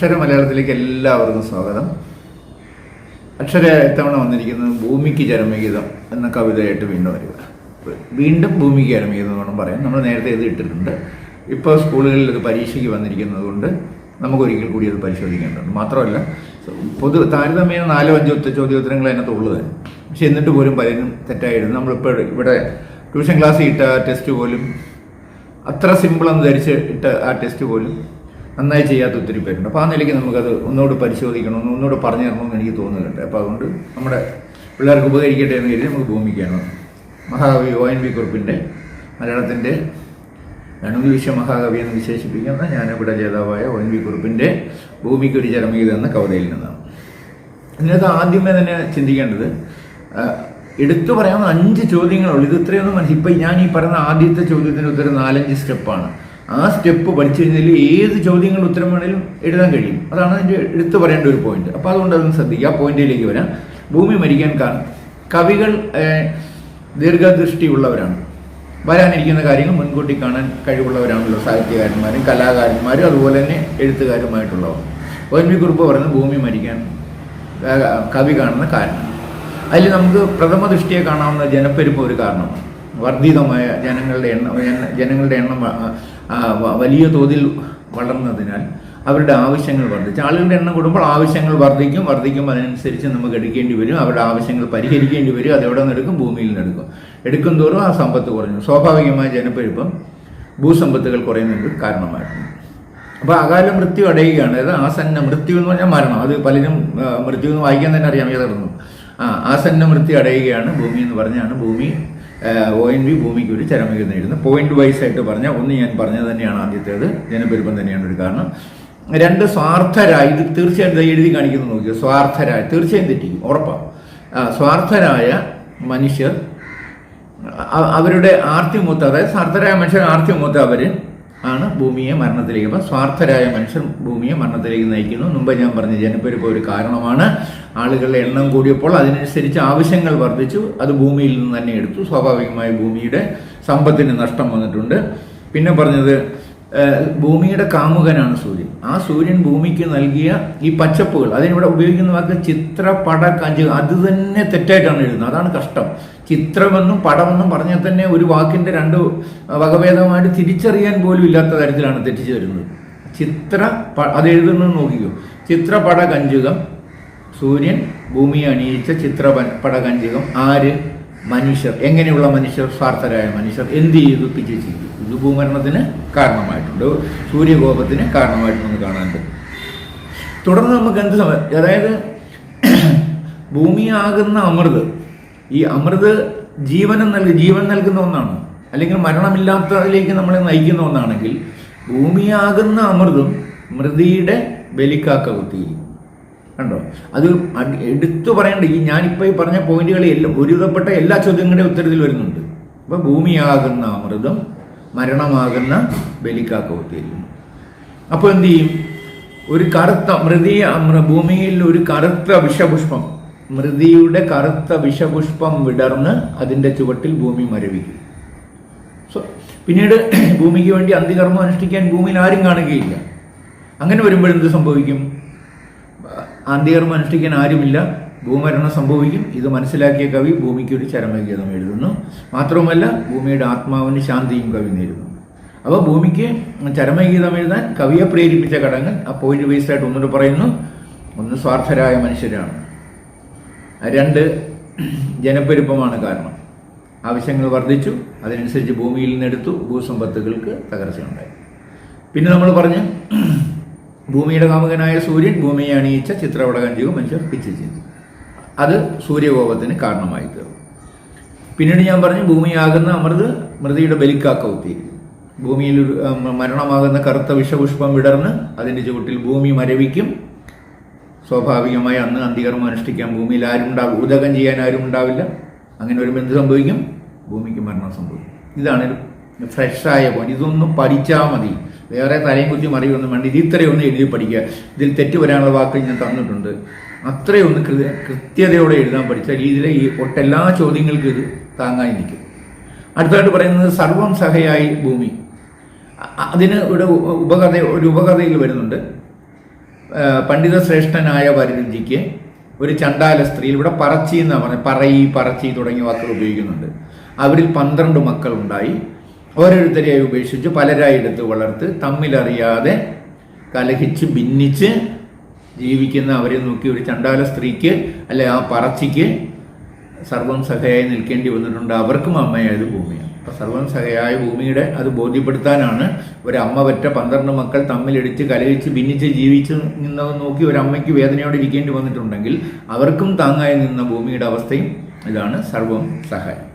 അക്ഷര മലയാളത്തിലേക്ക് എല്ലാവർക്കും സ്വാഗതം. അക്ഷര ഇത്തവണ വന്നിരിക്കുന്നത് ഭൂമിക്ക് ചരമഗീതം എന്ന കവിതയായിട്ട് വീണ്ടും വരിക. വീണ്ടും ഭൂമിക്ക് ചരമഗീതം എന്ന് പറയാം നമ്മൾ നേരത്തെ ഇത് ഇട്ടിട്ടുണ്ട്. ഇപ്പോൾ സ്കൂളുകളിൽ ഇത് പരീക്ഷയ്ക്ക് വന്നിരിക്കുന്നത് കൊണ്ട് നമുക്ക് ഒരിക്കൽ കൂടി അത് പരിശോധിക്കേണ്ടതുണ്ട്. മാത്രമല്ല പൊതു താരതമ്യേന നാലോ അഞ്ചോ ചോദ്യോത്തരങ്ങൾ അതിനകത്ത് ഉള്ളത്. പക്ഷെ എന്നിട്ട് പോലും പലരും തെറ്റായിരുന്നു. നമ്മളിപ്പോൾ ഇവിടെ ട്യൂഷൻ ക്ലാസ് ഇട്ട ടെസ്റ്റ് പോലും അത്ര സിമ്പിളെന്ന് ധരിച്ച് ഇട്ട ആ ടെസ്റ്റ് പോലും നന്നായി ചെയ്യാത്ത ഒത്തിരി പേരുണ്ട്. അപ്പോൾ ആ നിലയ്ക്ക് നമുക്കത് ഒന്നുകൂടി പരിശോധിക്കണമെന്ന് ഒന്നുകൂടി പറഞ്ഞു തരണമെന്ന് എനിക്ക് തോന്നുന്നുണ്ട്. അപ്പോൾ അതുകൊണ്ട് നമ്മുടെ പിള്ളേർക്ക് ഉപകരിക്കട്ടെ എന്ന് കരുതി നമുക്ക് ഭൂമിക്കാണ് മഹാകവി ഒ എൻ വി കുറുപ്പിന്റെ മലയാളത്തിന്റെ അണുവിശ്വ മഹാകവി എന്ന് വിശേഷിപ്പിക്കുന്ന ഞാനിവിടെ ജേതാവായ ഒ എൻ വി കുറുപ്പിന്റെ ഭൂമിക്കൊരു ചരമഗീതം എന്ന കവിതയിൽ നിന്നാണ്. ഇതിനകത്ത് ആദ്യമേ തന്നെ ചിന്തിക്കേണ്ടത് എടുത്തു പറയാവുന്ന അഞ്ച് ചോദ്യങ്ങളുള്ളൂ ഇത് ഇത്രയൊന്നും മനസ്സിൽ ഇപ്പം ഞാൻ ഈ പറയുന്ന ആദ്യത്തെ ചോദ്യത്തിന് ഉത്തരം നാലഞ്ച് സ്റ്റെപ്പാണ്. ആ സ്റ്റെപ്പ് പഠിച്ചു കഴിഞ്ഞാൽ ഏത് ചോദ്യങ്ങളുടെ ഉത്തരം വേണേലും എഴുതാൻ കഴിയും. അതാണ് അതിന്റെ എടുത്തു പറയേണ്ട ഒരു പോയിന്റ് അപ്പോൾ അതുകൊണ്ട് അതൊന്ന് ശ്രദ്ധിക്കുക. ആ പോയിന്റിലേക്ക് വരാം. ഭൂമി മരിക്കാൻ കാരണം. കവികൾ ദീർഘദൃഷ്ടിയുള്ളവരാണ്. വരാനിരിക്കുന്ന കാര്യങ്ങൾ മുൻകൂട്ടി കാണാൻ കഴിവുള്ളവരാണല്ലോ. സാഹിത്യകാരന്മാരും കലാകാരന്മാരും അതുപോലെ തന്നെ എഴുത്തുകാരുമായിട്ടുള്ളവർ. ഒ കുറിപ്പ് പറയുന്നത് ഭൂമി മരിക്കാൻ കവി കാണുന്ന കാരണം. അതിൽ നമുക്ക് പ്രഥമ ദൃഷ്ടിയെ കാണാവുന്ന ജനപ്പെരുപ്പം ഒരു കാരണമാണ് വർദ്ധിതമായ ജനങ്ങളുടെ എണ്ണം ജനങ്ങളുടെ എണ്ണം വലിയ തോതിൽ വളർന്നതിനാൽ അവരുടെ ആവശ്യങ്ങൾ വർദ്ധിച്ചു. ആളുകളുടെ എണ്ണം കൂടുമ്പോൾ ആവശ്യങ്ങൾ വർദ്ധിക്കും വർദ്ധിക്കും അതിനനുസരിച്ച് നമുക്ക് എടുക്കേണ്ടി വരും. അവരുടെ ആവശ്യങ്ങൾ പരിഹരിക്കേണ്ടി വരും. അതെവിടെ നിന്നെടുക്കും? ഭൂമിയിൽ നിന്ന് എടുക്കും എടുക്കും തോറും ആ സമ്പത്ത് കുറഞ്ഞു. സ്വാഭാവികമായ ജനപ്പെരുപ്പം ഭൂസമ്പത്തുകൾ കുറയുന്നതിന് കാരണമായിരുന്നു അപ്പോൾ അകാല മൃത്യു അടയുകയാണ്. അതായത് ആസന്ന മൃത്യു എന്ന് പറഞ്ഞാൽ മരണം. അത് പലരും മൃത്യു എന്ന് വായിക്കാൻ തന്നെ അറിയാം. ഏതായിരുന്നു? ആ ആസന്ന മൃത്യു അടയുകയാണ്. ഭൂമി എന്ന് പറഞ്ഞാണ് ഭൂമി ഒ എൻ വി ഭൂമിക്ക് ഒരു ചരമിക നേടുന്നത് പോയിന്റ് വൈസ് ആയിട്ട് പറഞ്ഞാൽ ഒന്ന് ഞാൻ പറഞ്ഞത് തന്നെയാണ് ആദ്യത്തേത്. ജനപെരുപ്പം തന്നെയാണ് ഒരു കാരണം. രണ്ട് സ്വാർത്ഥരായ ഇത് തീർച്ചയായിട്ടും എഴുതി കാണിക്കുന്നത് നോക്കിയോ? സ്വാർത്ഥരായ തീർച്ചയായും തെറ്റിക്കും ഉറപ്പാണ് സ്വാർത്ഥരായ മനുഷ്യർ അവരുടെ ആർത്തി മൂത്ത് അതായത് സ്വാർത്ഥരായ മനുഷ്യർ ആർത്തി മൂത്ത് അവർ ആണ് ഭൂമിയെ മരണത്തിലേക്ക്. അപ്പം സ്വാർത്ഥരായ മനുഷ്യർ ഭൂമിയെ മരണത്തിലേക്ക് നയിക്കുന്നു. മുമ്പ് ഞാൻ പറഞ്ഞ ജനപ്പെരുപ്പ് ഒരു കാരണമാണ്. ആളുകളുടെ എണ്ണം കൂടിയപ്പോൾ അതിനനുസരിച്ച് ആവശ്യങ്ങൾ വർദ്ധിച്ചു. അത് ഭൂമിയിൽ നിന്ന് തന്നെ എടുത്തു. സ്വാഭാവികമായി ഭൂമിയുടെ സമ്പത്തിന് നഷ്ടം വന്നിട്ടുണ്ട്. പിന്നെ പറഞ്ഞത് ഭൂമിയുടെ കാമുകനാണ് സൂര്യൻ. ആ സൂര്യൻ ഭൂമിക്ക് നൽകിയ ഈ പച്ചപ്പുകൾ അതിനിവിടെ ഉപയോഗിക്കുന്ന വാക്ക് ചിത്രപട കഞ്ച് അത് തന്നെ തെറ്റായിട്ടാണ് എഴുതുന്നത്. അതാണ് കഷ്ടം. ചിത്രമെന്നും പടമെന്നും പറഞ്ഞാൽ തന്നെ ഒരു വാക്കിന്റെ രണ്ട് വകഭേദമായിട്ട് തിരിച്ചറിയാൻ പോലും ഇല്ലാത്ത തരത്തിലാണ് തെറ്റിച്ചു വരുന്നത്. ചിത്ര പ- അത് എഴുതുന്നത് നോക്കിക്കോ. ചിത്രപട കഞ്ചുകം സൂര്യൻ ഭൂമിയെ അണിയിച്ച ചിത്രപട കഞ്ചുകം ആര്? മനുഷ്യർ. എങ്ങനെയുള്ള മനുഷ്യർ? സ്വാർത്ഥരായ മനുഷ്യർ. എന്ത് ചെയ്തു? പിച്ചു ചെയ്തു. ഇത് ഭൂമരണത്തിന് കാരണമായിട്ടുണ്ട്. സൂര്യകോപത്തിന് കാരണമായിട്ടുണ്ടെന്ന് കാണാൻ പറ്റും. തുടർന്ന് നമുക്ക് എന്ത് സമയം അതായത് ഭൂമിയാകുന്ന അമൃത് ഈ അമൃത് ജീവനം നൽകി ജീവൻ നൽകുന്ന ഒന്നാണ്. അല്ലെങ്കിൽ മരണമില്ലാത്തതിലേക്ക് നമ്മളെ നയിക്കുന്ന ഒന്നാണെങ്കിൽ ഭൂമിയാകുന്ന അമൃതും മൃതിയുടെ ബലിക്കാക്ക കുത്തിയിരിക്കും കണ്ടോ? അത് എടുത്തു പറയേണ്ട. ഈ ഞാനിപ്പോൾ ഈ പറഞ്ഞ പോയിന്റുകൾ എല്ലാം ഒരുവിധപ്പെട്ട എല്ലാ ചോദ്യങ്ങളുടെ ഉത്തരത്തിൽ വരുന്നുണ്ട്. അപ്പൊ ഭൂമിയാകുന്ന അമൃതം മരണമാകുന്ന ബലിക്കാക്ക കുത്തിയിരിക്കും അപ്പോൾ എന്ത് ചെയ്യും? ഒരു കറുത്ത മൃതി ഭൂമിയിൽ ഒരു കറുത്ത വിഷപുഷ്പം മൃതിയുടെ കറുത്ത വിഷപുഷ്പം വിടർന്ന് അതിന്റെ ചുവട്ടിൽ ഭൂമി മരവിക്കും. സോ പിന്നീട് ഭൂമിക്ക് വേണ്ടി അന്തികർമ്മം അനുഷ്ഠിക്കാൻ ഭൂമിയിൽ ആരും കാണുകയില്ല. അങ്ങനെ വരുമ്പോൾ എന്ത് സംഭവിക്കും? അന്തികർമ്മം അനുഷ്ഠിക്കാൻ ആരുമില്ല. ഭൂമരണം സംഭവിക്കും. ഇത് മനസ്സിലാക്കിയ കവി ഭൂമിക്ക് ഒരു ചരമഗീതം എഴുതുന്നു. മാത്രവുമല്ല ഭൂമിയുടെ ആത്മാവിന് ശാന്തിയും കവി നേരുന്നു. അപ്പോൾ ഭൂമിക്ക് ചരമഗീതം എഴുതാൻ കവിയെ പ്രേരിപ്പിച്ച ഘടകങ്ങൾ ആ പോയിന്റ് ബേസ്ഡ് ആയിട്ട് ഒന്നുകൂടെ പറയുന്നു. ഒന്ന് സ്വാർത്ഥരായ മനുഷ്യരാണ്. രണ്ട് ജനപ്പെരുപ്പമാണ് കാരണം. ആവശ്യങ്ങൾ വർദ്ധിച്ചു അതിനനുസരിച്ച് ഭൂമിയിൽ നിന്നെടുത്തു ഭൂസമ്പത്തുകൾക്ക് തകർച്ചയുണ്ടായി. പിന്നെ നമ്മൾ പറഞ്ഞു ഭൂമിയുടെ കാമുകനായ സൂര്യൻ ഭൂമിയെ അണിയിച്ച ചിത്രവടകഞ്ചിയും മനുഷ്യർ പിച്ച് ചെയ്തു. അത് സൂര്യകോപത്തിന് കാരണമായി തീർന്നു. പിന്നീട് ഞാൻ പറഞ്ഞു ഭൂമിയാകുന്ന അമൃത് മൃതിയുടെ ബലിക്കാക്ക ഒത്തിയിരിക്കും ഭൂമിയിൽ മരണമാകുന്ന കറുത്ത വിഷപുഷ്പം വിടർന്ന് അതിന്റെ ചുവട്ടിൽ ഭൂമി മരവിക്കും സ്വാഭാവികമായി അന്ന് അന്തികർമ്മം അനുഷ്ഠിക്കാൻ ഭൂമിയിൽ ആരും ഉണ്ടാവും ഉദകം ചെയ്യാൻ ആരും ഉണ്ടാവില്ല. അങ്ങനെ ഒരു എന്ത് സംഭവിക്കും? ഭൂമിക്ക് മരണം സംഭവിക്കും. ഇതാണ് ഫ്രഷായ പോയിന്റ് ഇതൊന്നും പഠിച്ചാൽ മതി. വേറെ തലയും കുത്തിയും അറിയൊന്നും വേണ്ട. ഇത് ഇത്രയൊന്നും എഴുതി പഠിക്കുക. ഇതിൽ തെറ്റ് വരാനുള്ള വാക്കുകൾ ഞാൻ തന്നിട്ടുണ്ട്. അത്രയൊന്ന് കൃ- കൃത്യതയോടെ എഴുതാൻ പഠിച്ചാൽ ഇതിലെ ഈ ഒട്ടെല്ലാ ചോദ്യങ്ങൾക്കും ഇത് താങ്ങായി നിൽക്കും. അടുത്തായിട്ട് പറയുന്നത് സർവം സഹയായി ഭൂമി. അതിന് ഇവിടെ ഉപകഥ ഒരു ഉപകഥയിൽ വരുന്നുണ്ട്. ആ, പണ്ഡിത ശ്രേഷ്ഠനായ വരരുചിക്ക് ഒരു ചണ്ടാല സ്ത്രീ ഇവിടെ പറച്ചി എന്ന് പറഞ്ഞ പറയി പറച്ചി തുടങ്ങിയ വാക്കുകൾ ഉപയോഗിക്കുന്നുണ്ട്. അവരിൽ പന്ത്രണ്ട് മക്കളുണ്ടായി. ഓരോരുത്തരെയായി ഉപേക്ഷിച്ച് പലരായി എടുത്ത് വളർത്ത് തമ്മിലറിയാതെ കലഹിച്ച് ഭിന്നിച്ച് ജീവിക്കുന്ന അവരെ നോക്കി ഒരു ചണ്ടാല സ്ത്രീക്ക് അല്ലെ ആ പറച്ചിക്ക് സർവം സഹയായി നിൽക്കേണ്ടി വന്നിട്ടുണ്ട്. അവർക്കും അമ്മയായത് ഭൂമിയാണ്. അപ്പൊ സർവം സഹയായ ഭൂമിയുടെ അത് ബോധ്യപ്പെടുത്താനാണ് ഒരമ്മ പറ്റ പന്ത്രണ്ട് മക്കൾ തമ്മിലിടിച്ച് കലയിച്ച് ഭിന്നിച്ച് ജീവിച്ച് നിന്നത് നോക്കി ഒരമ്മയ്ക്ക് വേദനയോടെ ഇരിക്കേണ്ടി വന്നിട്ടുണ്ടെങ്കിൽ അവർക്കും താങ്ങായി നിന്ന ഭൂമിയുടെ അവസ്ഥയും ഇതാണ് സർവം സഹായം.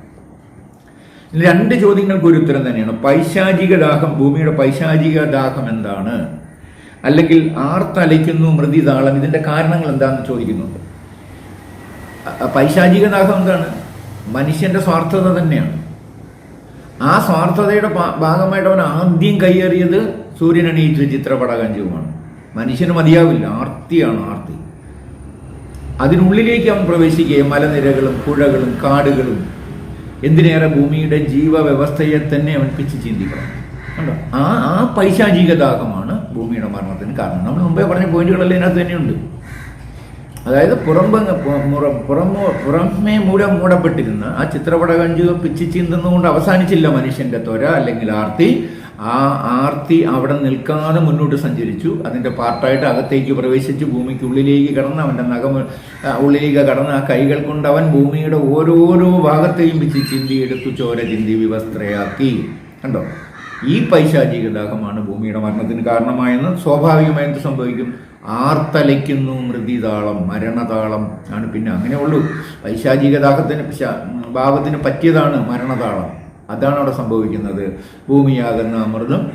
രണ്ട് ചോദ്യങ്ങൾക്ക് ഒരു ഉത്തരം തന്നെയാണ്. പൈശാചിക ദാഹം ഭൂമിയുടെ പൈശാചിക ദാഹം എന്താണ്? അല്ലെങ്കിൽ ആർത്തലയ്ക്കുന്നു മൃതിതാളം ഇതിന്റെ കാരണങ്ങൾ എന്താണെന്ന് ചോദിക്കുന്നുണ്ട് പൈശാചിക ദാഹം എന്താണ്? മനുഷ്യന്റെ സ്വാർത്ഥത തന്നെയാണ്. ആ സ്വാർത്ഥതയുടെ ഭാഗമായിട്ട് അവൻ ആദ്യം കയ്യേറിയത് സൂര്യനണീച്ച ചിത്രപടകഞ്ചുമാണ് മനുഷ്യന് മതിയാവില്ല. ആർത്തിയാണ് ആർത്തി. അതിനുള്ളിലേക്ക് അവൻ പ്രവേശിക്കുകയും മലനിരകളും പുഴകളും കാടുകളും എന്തിനേറെ ഭൂമിയുടെ ജീവവ്യവസ്ഥയെ തന്നെ അവൻ പിച്ച് ചിന്തിക്കണം. കണ്ടോ? ആ ആ പൈശാചിക ദാഹമാണ് ഭൂമിയുടെ മരണത്തിന് കാരണം. നമ്മൾ മുമ്പേ പറഞ്ഞ പോയിന്റുകളെല്ലാം ഇതിനകത്ത് തന്നെയുണ്ട്. അതായത് പുറമ്പ് പുറമോ പുറമേ മൂലം മൂടപ്പെട്ടിരുന്ന ആ ചിത്രപട കഞ്ചു പിച്ച് ചീന്തുന്നുകൊണ്ട് അവസാനിച്ചില്ല മനുഷ്യന്റെ തൊര അല്ലെങ്കിൽ ആർത്തി. ആ ആർത്തി അവിടെ നിൽക്കാതെ മുന്നോട്ട് സഞ്ചരിച്ചു. അതിന്റെ പാർട്ടായിട്ട് അകത്തേക്ക് പ്രവേശിച്ച് ഭൂമിക്ക് ഉള്ളിലേക്ക് കടന്ന് അവന്റെ നഖം ഉള്ളിലേക്ക് കടന്ന് ആ കൈകൾ കൊണ്ട് അവൻ ഭൂമിയുടെ ഓരോരോ ഭാഗത്തെയും പിച്ച് ചിന്തി എടുത്തു ചോര ചിന്തി വിവസ്ത്രയാക്കി. കണ്ടോ? ഈ പൈശാചിക ദാഹമാണ് ഭൂമിയുടെ മരണത്തിന് കാരണമായെന്ന് സ്വാഭാവികമായി എന്ത് സംഭവിക്കും? ആർത്തലയ്ക്കുന്നു മൃതിതാളം മരണതാളം ആണ് പിന്നെ അങ്ങനെ ഉള്ളൂ. പൈശാചിക ദാഹത്തിന് ഭാവത്തിന് പറ്റിയതാണ് മരണതാളം. അതാണ് അവിടെ സംഭവിക്കുന്നത്. ഭൂമിയാകുന്ന അമൃതം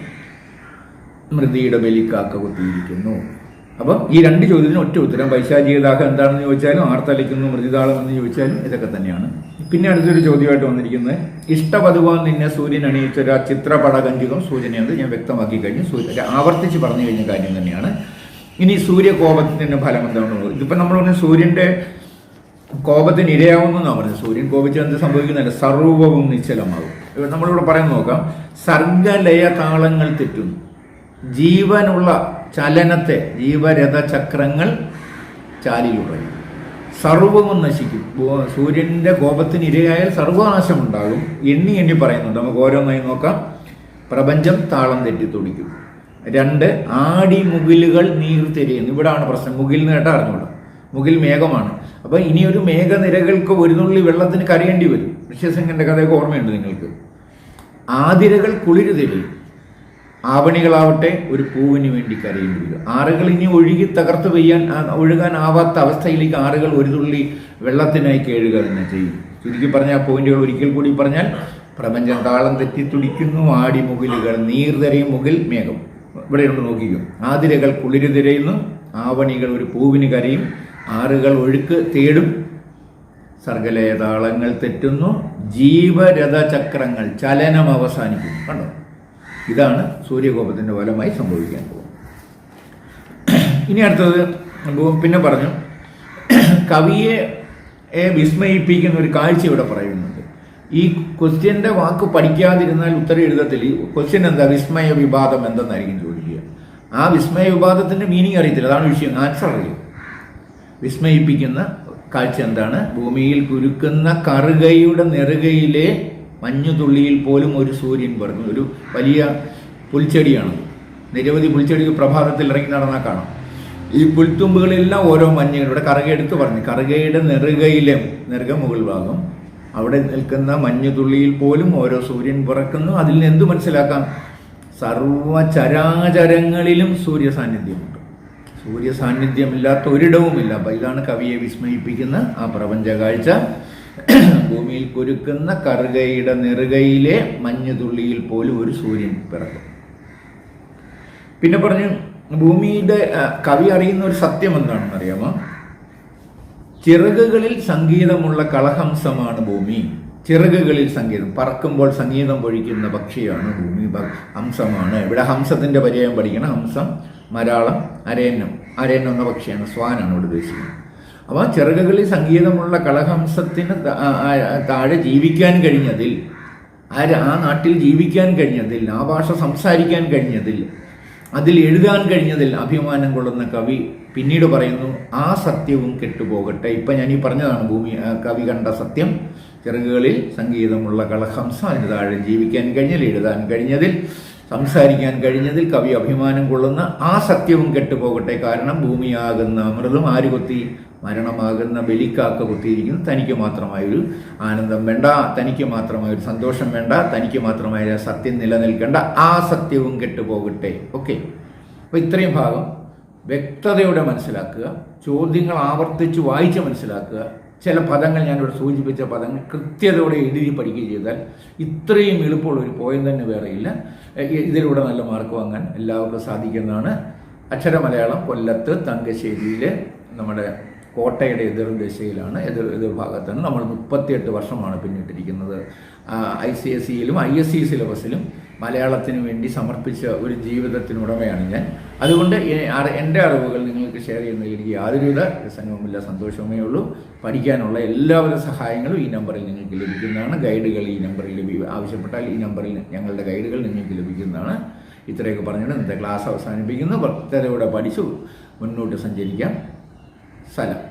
മൃതിയുടെ ബലിക്കാക്ക കുത്തിയിരിക്കുന്നു. അപ്പം ഈ രണ്ട് ചോദ്യത്തിന് ഒറ്റ ഉത്തരം. പൈശാചിക ദാഹം എന്താണെന്ന് ചോദിച്ചാലും ആർത്തലിക്കുന്നു മൃതിതാളം എന്ന് ചോദിച്ചാലും ഇതൊക്കെ തന്നെയാണ്. പിന്നെ അടുത്തൊരു ചോദ്യമായിട്ട് വന്നിരിക്കുന്നത്. ഇഷ്ടപതുവാൻ നിന്നെ സൂര്യൻ അണിയിച്ചൊരു ആ ചിത്രപടകഞ്ചുകം സൂചനയുണ്ട് ഞാൻ വ്യക്തമാക്കി കഴിഞ്ഞു. സൂര്യ ആവർത്തിച്ച് പറഞ്ഞു കഴിഞ്ഞ കാര്യം തന്നെയാണ്. ഇനി സൂര്യകോപത്തിന്റെ ഫലം എന്താണെന്നുള്ളത് ഇതിപ്പോൾ നമ്മൾ സൂര്യന്റെ കോപത്തിന് ഇരയാവുമെന്നാണ് പറഞ്ഞത്. സൂര്യൻ കോപിച്ചാൽ എന്ത് സംഭവിക്കുന്നില്ല സർവവും നിശ്ചലമാകും. നമ്മളിവിടെ പറയാൻ നോക്കാം. സർഗലയ താളങ്ങൾ തെറ്റുന്നു. ജീവനുള്ള ചലനത്തെ ജീവരഥ ചക്രങ്ങൾ ചാലിലുറയും സർവവും നശിക്കും. സൂര്യന്റെ കോപത്തിന് ഇരയായാൽ സർവനാശമുണ്ടാകും. എണ്ണി എണ്ണി പറയുന്നുണ്ട്. നമുക്ക് ഓരോന്നായി നോക്കാം. പ്രപഞ്ചം താളം തെറ്റി തുടിക്കും രണ്ട് ആടി മുകിലുകൾ നീർ തെരിയുന്നു. ഇവിടാണ് പ്രശ്നം. മുകിൽ എന്ന് അറിഞ്ഞോളൂ മുകിൽ മേഘമാണ്. അപ്പൊ ഇനിയൊരു മേഘനിരകൾക്ക് ഒരു നുള്ളി വെള്ളത്തിന് കരയേണ്ടി വരും. ഋഷ്യസിംഗന്റെ കഥയൊക്കെ ഓർമ്മയുണ്ട് നിങ്ങൾക്ക്. ആതിരകൾ കുളിര് തെളിയും ആവണികളാവട്ടെ ഒരു പൂവിന് വേണ്ടി കരയേണ്ടി വരും ആറുകൾ ഇനി ഒഴുകി തകർത്ത് പെയ്യാൻ ഒഴുകാൻ ആവാത്ത അവസ്ഥയിലേക്ക് ആറുകൾ ഒരു തുള്ളി വെള്ളത്തിനായി കേഴുക തന്നെ ചെയ്യും. ചുരുക്കി പറഞ്ഞ പോയിന്റുകൾ ഒരിക്കൽ കൂടി പറഞ്ഞാൽ പ്രപഞ്ചം താളം തെറ്റി തുടിക്കുന്നു ആടി മുകിലുകൾ നീർതരയും മുകിൽ മേഘം. ഇവിടെ ഉണ്ട് നോക്കിക്കും. ആതിരകൾ കുളിര് തിരയുന്നു ആവണികൾ ഒരു പൂവിന് കരയും ആറുകൾ ഒഴുക്ക് തേടും. സർഗലയ താളങ്ങൾ തെറ്റുന്നു ജീവരഥ ചക്രങ്ങൾ ചലനം അവസാനിക്കും കണ്ടോ? ഇതാണ് സൂര്യകോപത്തിന്റെ ഫലമായി സംഭവിക്കാൻ പോകുന്നത്. ഇനി അടുത്തത് പിന്നെ പറഞ്ഞു കവിയെ വിസ്മയിപ്പിക്കുന്ന ഒരു കാഴ്ച ഇവിടെ പറയുന്നുണ്ട്. ഈ ക്വസ്റ്റ്യന്റെ വാക്ക് പഠിക്കാതിരുന്നാൽ ഉത്തരം എഴുതത്തിൽ ക്വസ്റ്റ്യൻ എന്താ? വിസ്മയ വിവാദം എന്തെന്നായിരിക്കും ചോദിക്കുക. ആ വിസ്മയ വിവാദത്തിന്റെ മീനിങ് അറിയത്തില്ല. അതാണ് വിഷയം. ആൻസർ അറിയും. വിസ്മയിപ്പിക്കുന്ന കാഴ്ച എന്താണ്? ഭൂമിയിൽ കുരുക്കുന്ന കറുകയുടെ നെറുകയിലെ മഞ്ഞുതുള്ളിയിൽ പോലും ഒരു സൂര്യൻ പറഞ്ഞു ഒരു വലിയ പുൽച്ചെടിയാണ്. നിരവധി പുൽച്ചെടികൾ പ്രഭാതത്തിൽ ഇറങ്ങി നടന്നാൽ കാണാം. ഈ പുൽത്തുമ്പുകളെല്ലാം ഓരോ മഞ്ഞുകൾ. ഇവിടെ കറുക എടുത്ത് പറഞ്ഞു. കറുകയുടെ നെറുകയിലെ നെറുക മുകൾ ഭാഗം. അവിടെ നിൽക്കുന്ന മഞ്ഞുതുള്ളിയിൽ പോലും ഓരോ സൂര്യൻ പിറക്കുന്നു. അതിൽ നിന്ന് എന്ത് മനസ്സിലാക്കാം? സർവ ചരാചരങ്ങളിലും സൂര്യ സാന്നിധ്യമുണ്ട് സൂര്യ സാന്നിധ്യമില്ലാത്ത ഒരിടവുമില്ല. അപ്പം ഇതാണ് കവിയെ വിസ്മയിപ്പിക്കുന്ന ആ പ്രപഞ്ച കാഴ്ച ഭൂമിയിൽ കുരുക്കുന്ന കറുകയുടെ നെറുകയിലെ മഞ്ഞുതുള്ളിയിൽ പോലും ഒരു സൂര്യൻ പിറക്കും. പിന്നെ പറഞ്ഞു ഭൂമിയുടെ കവി അറിയുന്ന ഒരു സത്യം എന്താണെന്ന് അറിയാമോ? ചിറകുകളിൽ സംഗീതമുള്ള കളഹംസമാണ് ഭൂമി. ചിറകുകളിൽ സംഗീതം. പറക്കുമ്പോൾ സംഗീതം പൊഴിക്കുന്ന പക്ഷിയാണ് ഭൂമി. ഹംസമാണ്. ഇവിടെ ഹംസത്തിന്റെ പര്യായം പഠിക്കണം. ഹംസം മലയാളം അരയന്നം അരയന്നം എന്ന പക്ഷിയാണ് സ്വാനാണ് ഇവിടെ ഉദ്ദേശിക്കുന്നത്. അപ്പോൾ ചിറകുകളിൽ സംഗീതമുള്ള കളഹംസത്തിന് താഴെ ജീവിക്കാൻ കഴിഞ്ഞതിൽ ആ ആ നാട്ടിൽ ജീവിക്കാൻ കഴിഞ്ഞതിൽ ആ ഭാഷ സംസാരിക്കാൻ കഴിഞ്ഞതിൽ അതിൽ എഴുതാൻ കഴിഞ്ഞതിൽ അഭിമാനം കൊള്ളുന്ന കവി പിന്നീട് പറയുന്നു ആ സത്യവും കെട്ടുപോകട്ടെ. ഇപ്പം ഞാൻ ഈ പറഞ്ഞതാണ് ഭൂമി കവി കണ്ട സത്യം ചിറകുകളിൽ സംഗീതമുള്ള കളഹംസ അതിന് താഴെ ജീവിക്കാൻ കഴിഞ്ഞതിൽ എഴുതാൻ കഴിഞ്ഞതിൽ സംസാരിക്കാൻ കഴിഞ്ഞതിൽ കവി അഭിമാനം കൊള്ളുന്ന ആ സത്യവും കെട്ടുപോകട്ടെ. കാരണം ഭൂമിയാകുന്ന അമൃതം ആര് കൊത്തി മരണമാകുന്ന ബലിക്കാക്ക കുത്തിയിരിക്കുന്നു. തനിക്ക് മാത്രമായൊരു ആനന്ദം വേണ്ട തനിക്ക് മാത്രമായൊരു സന്തോഷം വേണ്ട തനിക്ക് മാത്രമായ സത്യം നിലനിൽക്കേണ്ട ആ സത്യവും കെട്ടുപോകട്ടെ. ഓക്കെ. അപ്പോൾ ഇത്രയും ഭാഗം വ്യക്തതയോടെ മനസ്സിലാക്കുക ചോദ്യങ്ങൾ ആവർത്തിച്ച് വായിച്ച് മനസ്സിലാക്കുക. ചില പദങ്ങൾ ഞാനിവിടെ സൂചിപ്പിച്ച പദങ്ങൾ കൃത്യതയോടെ എഴുതി പഠിക്കുകയും ചെയ്താൽ ഇത്രയും എളുപ്പമുള്ള ഒരു പോയം തന്നെ വേറെയില്ല ഇതിലൂടെ നല്ല മാർക്ക് വാങ്ങാൻ എല്ലാവർക്കും സാധിക്കുന്നതാണ്. അക്ഷരമലയാളം കൊല്ലത്ത് തങ്കശ്ശേരിയിൽ നമ്മുടെ കോട്ടയുടെ എതിർ ദിശയിലാണ് എതിർ എതിർ ഭാഗത്താണ്. നമ്മൾ മുപ്പത്തിയെട്ട് വർഷമാണ് പിന്നിട്ടിരിക്കുന്നത്. ഐ സി എസ് സിയിലും ഐ എസ് സി സിലബസിലും മലയാളത്തിന് വേണ്ടി സമർപ്പിച്ച ഒരു ജീവിതത്തിനുടമയാണ് ഞാൻ. അതുകൊണ്ട് എന്റെ അറിവുകൾ നിങ്ങൾക്ക് ഷെയർ ചെയ്യുന്നതിൽ എനിക്ക് യാതൊരുവിധ പ്രസംഗവുമില്ല സന്തോഷമേ ഉള്ളൂ. പഠിക്കാനുള്ള എല്ലാവിധ സഹായങ്ങളും ഈ നമ്പറിൽ നിങ്ങൾക്ക് ലഭിക്കുന്നതാണ്. ഗൈഡുകൾ ഈ നമ്പറിൽ ലഭി ആവശ്യപ്പെട്ടാൽ ഈ നമ്പറിൽ ഞങ്ങളുടെ ഗൈഡുകൾ നിങ്ങൾക്ക് ലഭിക്കുന്നതാണ്. ഇത്രയൊക്കെ പറഞ്ഞിട്ട് ഇന്നത്തെ ക്ലാസ് അവസാനിപ്പിക്കുന്നു. ഭക്തരോടെ പഠിച്ചു മുന്നോട്ട് സഞ്ചരിക്കാം. Selam.